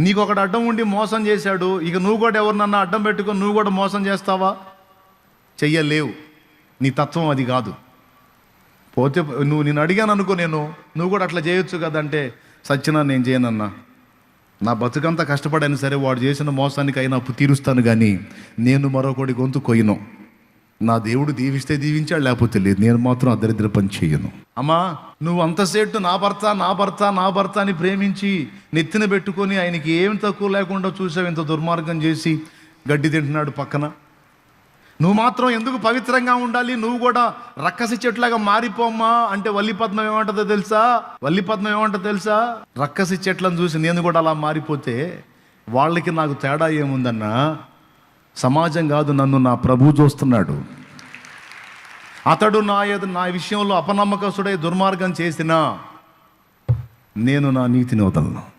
నీకు ఒకడు అడ్డం ఉండి మోసం చేశాడు ఇక నువ్వు కూడా ఎవరినన్నా అడ్డం పెట్టుకొని నువ్వు కూడా మోసం చేస్తావా? చెయ్యలేవు. నీ తత్వం అది కాదు. పోతే నువ్వు నేను అడిగాను అనుకో నేను నువ్వు కూడా అట్లా చేయొచ్చు కదంటే సత్యన నేను చేయనన్నా. నా బతుకంతా కష్టపడైనా సరే వాడు చేసిన మోసానికి అయినా అప్పు తీరుస్తాను కానీ నేను మరొకటి గొంతు కొయ్యను. నా దేవుడు దీవిస్తే దీవించాడు లేకపోతే లేదు. నేను మాత్రం అదరిద్ర పని చేయను. అమ్మా నువ్వు అంతసేటు నా భర్త నా భర్త నా భర్త అని ప్రేమించి నెత్తిన పెట్టుకొని ఆయనకి ఏం తక్కువ లేకుండా చూసావు ఇంత దుర్మార్గం చేసి గడ్డి తింటున్నాడు పక్కన? నువ్వు మాత్రం ఎందుకు పవిత్రంగా ఉండాలి? నువ్వు కూడా రక్కసి చెట్లాగా మారిపోమ్మా అంటే వల్లిపద్మం ఏమంటుందో తెలుసా? వల్లిపద్మం ఏమంటుందో తెలుసా? రక్కసి చెట్లను చూసి నేను కూడా అలా మారిపోతే వాళ్ళకి నాకు తేడా ఏముందన్నా? సమాజం కాదు నన్ను నా ప్రభు చూస్తున్నాడు. అతడు నా నా విషయంలో అపనమ్మకస్తుడై దుర్మార్గం చేసినా నేను నా నీతిని వదలను.